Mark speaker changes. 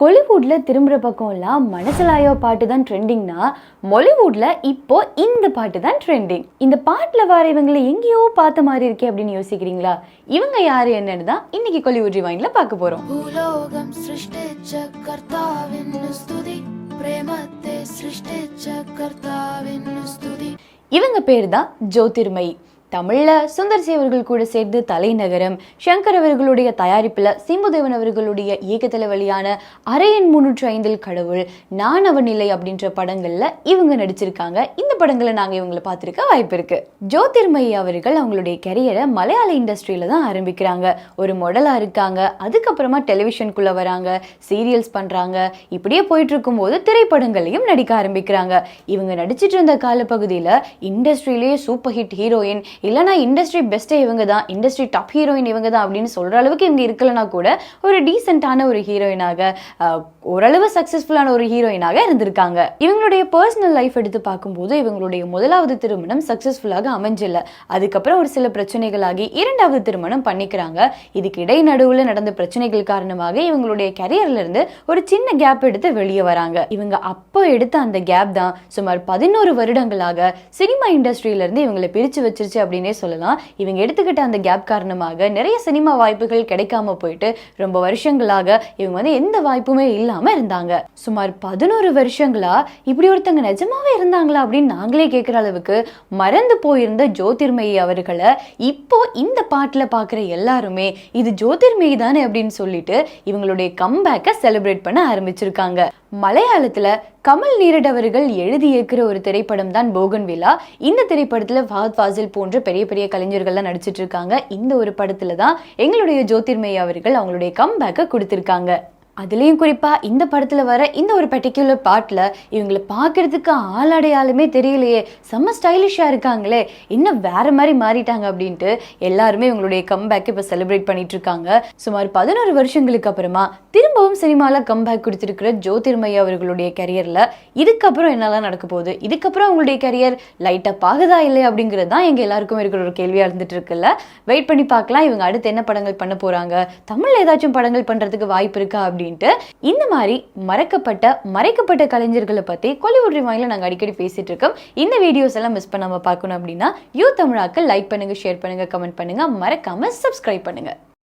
Speaker 1: கொலிவுட்ல திரும்புற பக்கம்லாம் மனசலாயோ பாட்டு தான் ட்ரெண்டிங்னா மொலிவுட்ல இப்போ இந்த பாட்டு தான் ட்ரெண்டிங் இந்த பாட்டுல வர இவங்களை எங்கேயோ பார்த்த மாதிரி இருக்கே அப்படின்னு யோசிக்கிறீங்களா இவங்க யாரு என்னன்னு தான் இன்னைக்கு கொலிவுட் ரிவைன்ல பார்க்க போறோம்
Speaker 2: ഭൂലോകം സൃഷ്ടിച്ച കർത്താവിന് സ്തുതി പ്രേമത്തെ സൃഷ്ടിച്ച കർത്താവിന് സ്തുതി
Speaker 1: இவங்க பேர் தான் ஜோதிர்மயி தமிழில் சுந்தர்சி அவர்கள் கூட சேர்ந்து தலைநகரம் சங்கர் அவர்களுடைய தயாரிப்பில் சிம்புதேவன் அவர்களுடைய இயக்கத்தில் வெளியான அரையன் முன்னூற்றி ஐந்தில் கடவுள் நான் அவன் இல்லை அப்படின்ற படங்களில் இவங்க நடிச்சிருக்காங்க. இந்த படங்களை நாங்கள் இவங்களை பார்த்துருக்க வாய்ப்பு இருக்கு. ஜோதிர்மயி அவர்கள் அவங்களுடைய கெரியரை மலையாள இண்டஸ்ட்ரியில தான் ஆரம்பிக்கிறாங்க. ஒரு மொடலாக இருக்காங்க. அதுக்கப்புறமா டெலிவிஷனுக்குள்ளே வராங்க. சீரியல்ஸ் பண்ணுறாங்க இப்படியே போயிட்டு இருக்கும்போது திரைப்படங்களையும் நடிக்க ஆரம்பிக்கிறாங்க. இவங்க நடிச்சிட்டு இருந்த காலப்பகுதியில் இண்டஸ்ட்ரியிலேயே சூப்பர் ஹிட் ஹீரோயின் இல்லைனா இண்டஸ்ட்ரி பெஸ்ட்டே இவங்க தான் இண்டஸ்ட்ரி டாப் ஹீரோயின் இவங்க தான் அப்படின்னு சொல்கிற அளவுக்கு இவங்க இருக்கலனா கூட ஒரு டீசெண்டான ஒரு ஹீரோயினாக ஓரளவு சக்ஸஸ்ஃபுல்லான ஒரு ஹீரோயினாக இருந்திருக்காங்க. இவங்களுடைய பர்சனல் லைஃப் எடுத்து பார்க்கும்போது இவங்களுடைய முதலாவது திருமணம் சக்ஸஸ்ஃபுல்லாக அமைஞ்சில்ல அதுக்கப்புறம் ஒரு சில பிரச்சனைகளாகி இரண்டாவது திருமணம் பண்ணிக்கிறாங்க. இதுக்கு இடை நடுவில் நடந்த பிரச்சனைகள் காரணமாக இவங்களுடைய கரியர்லேருந்து ஒரு சின்ன கேப் எடுத்து வெளியே வராங்க. இவங்க அப்போ எடுத்த அந்த கேப் தான் சுமார் பதினோரு வருடங்களாக சினிமா இண்டஸ்ட்ரியிலேருந்து இவங்களை பிரித்து வச்சிருச்சு அப்படின்னு சொல்லலாம். இவங்க எடுத்துக்கிட்ட அந்த கேப் காரணமாக நிறைய சினிமா வாய்ப்புகள் கிடைக்காம போயிட்டு ரொம்ப வருஷங்களாக இவங்க வந்து எந்த வாய்ப்புமே இல்லாம இருந்தாங்க. சுமார் பதினோரு வருஷங்களா இப்படி ஒருத்தங்க நிஜமாவே இருந்தாங்களா அப்படின்னு நாங்களே கேட்குற அளவுக்கு மறந்து போயிருந்த ஜோதிர்மயி அவர்களை இப்போ இந்த பாட்டுல பார்க்குற எல்லாருமே இது ஜோதிர்மயி தானே அப்படின்னு சொல்லிட்டு இவங்களுடைய கம்பேக்கை செலிப்ரேட் பண்ண ஆரம்பிச்சிருக்காங்க. மலையாளத்தில் கமல் நீரட் அவர்கள் எழுதி ஒரு திரைப்படம் தான் போகன் விழா. இந்த திரைப்படத்தில் ஃபஹத் ஃபாசில் போன்ற பெரிய பெரிய கலைஞர்கள்லாம் நடிச்சிட்டு இருக்காங்க. இந்த ஒரு படத்தில் தான் எங்களுடைய ஜோதிர்மய் அவர்கள் அவங்களுடைய கம்பேக்கை கொடுத்துருக்காங்க. அதுலேயும் குறிப்பாக இந்த படத்தில் வர இந்த ஒரு பர்டிகுலர் பாட்டில் இவங்களை பார்க்கறதுக்கு ஆளடையாலுமே தெரியலையே. செம்ம ஸ்டைலிஷாக இருக்காங்களே. இன்னும் வேறு மாதிரி மாறிட்டாங்க அப்படின்ட்டு எல்லாருமே இவங்களுடைய கம்பேக் இப்போ செலிப்ரேட் பண்ணிட்டு இருக்காங்க சுமார் பதினோரு வருஷங்களுக்கு அப்புறமா திரும்பவும் சினிமாவில் கம்பேக் கொடுத்துருக்கிற ஜோதிர்மையா அவர்களுடைய கரியரில் இதுக்கப்புறம் என்னெல்லாம் நடக்க போகுது? இதுக்கப்புறம் அவங்களுடைய கரியர் லைட்டாக பாகுதா இல்லை அப்படிங்கிறது தான் எங்கள் எல்லாருக்கும் இருக்கிற ஒரு கேள்வியாக இருந்துட்டு இருக்குல்ல. வெயிட் பண்ணி பார்க்கலாம். இவங்க அடுத்து என்ன படங்கள் பண்ண போகிறாங்க தமிழில் ஏதாச்சும் படங்கள் பண்ணுறதுக்கு வாய்ப்பு இருக்கா அப்படின்னு அப்படின்ட்டு இந்த மாதிரி மறக்கப்பட்ட மறைக்கப்பட்ட கலைஞர்களை பற்றி கொலிவுட் ரிவாயில் நாங்கள் அடிக்கடி பேசிட்டு இருக்கோம். இந்த வீடியோஸ் எல்லாம் மிஸ் பண்ணாமல் பார்க்கணும் அப்படின்னா யூ தமிழாக்கள் லைக் பண்ணுங்க ஷேர் பண்ணுங்க கமெண்ட் பண்ணுங்க. மறக்காம சப்ஸ்கிரைப் பண்ணுங்க.